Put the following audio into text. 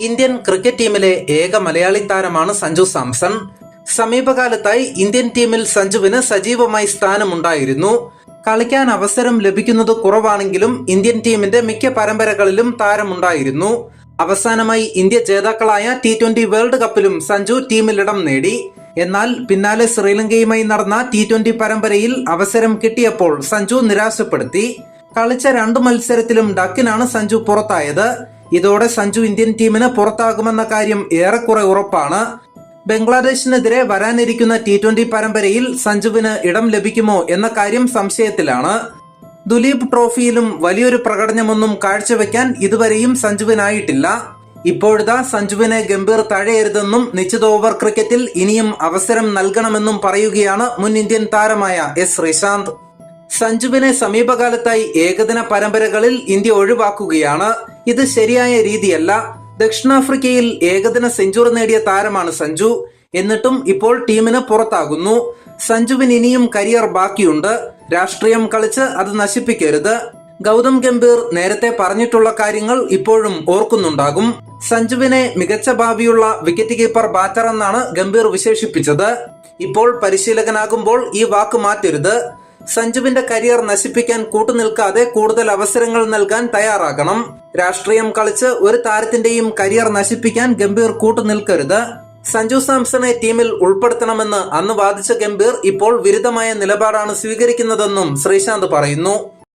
Indian cricket ടീമിലെ ഏക മലയാളി താരമാണ് സഞ്ജു സാംസൺ. സമീപകാലത്തായി ഇന്ത്യൻ ടീമിൽ സഞ്ജുവിന് സജീവമായി സ്ഥാനമുണ്ടായിരുന്നു. കളിക്കാൻ അവസരം ലഭിക്കുന്നത് കുറവാണെങ്കിലും ഇന്ത്യൻ ടീമിന്റെ മിക്ക പരമ്പരകളിലും താരമുണ്ടായിരുന്നു. അവസാനമായി ഇന്ത്യ ജേതാക്കളായ ടി ട്വന്റി വേൾഡ് കപ്പിലും സഞ്ജു ടീമിലിടം നേടി. എന്നാൽ പിന്നാലെ ശ്രീലങ്കയുമായി നടന്ന ടി ട്വന്റി പരമ്പരയിൽ അവസരം കിട്ടിയപ്പോൾ സഞ്ജു നിരാശപ്പെടുത്തി. കളിച്ച രണ്ട് മത്സരത്തിലും ഡക്കിനാണ് സഞ്ജു പുറത്തായത്. ഇതോടെ സഞ്ജു ഇന്ത്യൻ ടീമിന് പുറത്താകുമെന്ന കാര്യം ഏറെക്കുറെ ഉറപ്പാണ്. ബംഗ്ലാദേശിനെതിരെ വരാനിരിക്കുന്ന ടി ട്വന്റി പരമ്പരയിൽ സഞ്ജുവിന് ഇടം ലഭിക്കുമോ എന്ന കാര്യം സംശയത്തിലാണ്. ദുലീപ് ട്രോഫിയിലും വലിയൊരു പ്രകടനമൊന്നും കാഴ്ചവെക്കാൻ ഇതുവരെയും സഞ്ജുവിനായിട്ടില്ല. ഇപ്പോഴതാ സഞ്ജുവിനെ ഗംഭീർ തഴയരുതെന്നും നിശ്ചിത ഓവർ ക്രിക്കറ്റിൽ ഇനിയും അവസരം നൽകണമെന്നും പറയുകയാണ് മുൻ ഇന്ത്യൻ താരമായ എസ് ശ്രീശാന്ത്. സഞ്ജുവിനെ സമീപകാലത്തായി ഏകദിന പരമ്പരകളിൽ ഇന്ത്യ ഒഴിവാക്കുകയാണ്. ഇത് ശരിയായ രീതിയല്ല. ദക്ഷിണാഫ്രിക്കയിൽ ഏകദിന സെഞ്ചുറി നേടിയ താരമാണ് സഞ്ജു. എന്നിട്ടും ഇപ്പോൾ ടീമിന് പുറത്താകുന്നു. സഞ്ജുവിന് ഇനിയും കരിയർ ബാക്കിയുണ്ട്. രാഷ്ട്രീയം കളിച്ച് അത് നശിപ്പിക്കരുത്. ഗൗതം ഗംഭീർ നേരത്തെ പറഞ്ഞിട്ടുള്ള കാര്യങ്ങൾ ഇപ്പോഴും ഓർക്കുന്നുണ്ടാകും. സഞ്ജുവിനെ മികച്ച ഭാവിയുള്ള വിക്കറ്റ് കീപ്പർ ബാറ്റർ എന്നാണ് ഗംഭീർ വിശേഷിപ്പിച്ചത്. ഇപ്പോൾ പരിശീലകനാകുമ്പോൾ ഈ വാക്ക് മാറ്റരുത്. സഞ്ജുവിന്റെ കരിയർ നശിപ്പിക്കാൻ കൂട്ടുനിൽക്കാതെ കൂടുതൽ അവസരങ്ങൾ നൽകാൻ തയ്യാറാകണം. രാഷ്ട്രീയം കളിച്ച് ഒരു താരത്തിന്റെയും കരിയർ നശിപ്പിക്കാൻ ഗംഭീർ കൂട്ടുനിൽക്കരുത്. സഞ്ജു സാംസണെ ടീമിൽ ഉൾപ്പെടുത്തണമെന്ന് അന്ന് വാദിച്ച ഗംഭീർ ഇപ്പോൾ വിരുദ്ധമായ നിലപാടാണ് സ്വീകരിക്കുന്നതെന്നും ശ്രീശാന്ത് പറയുന്നു.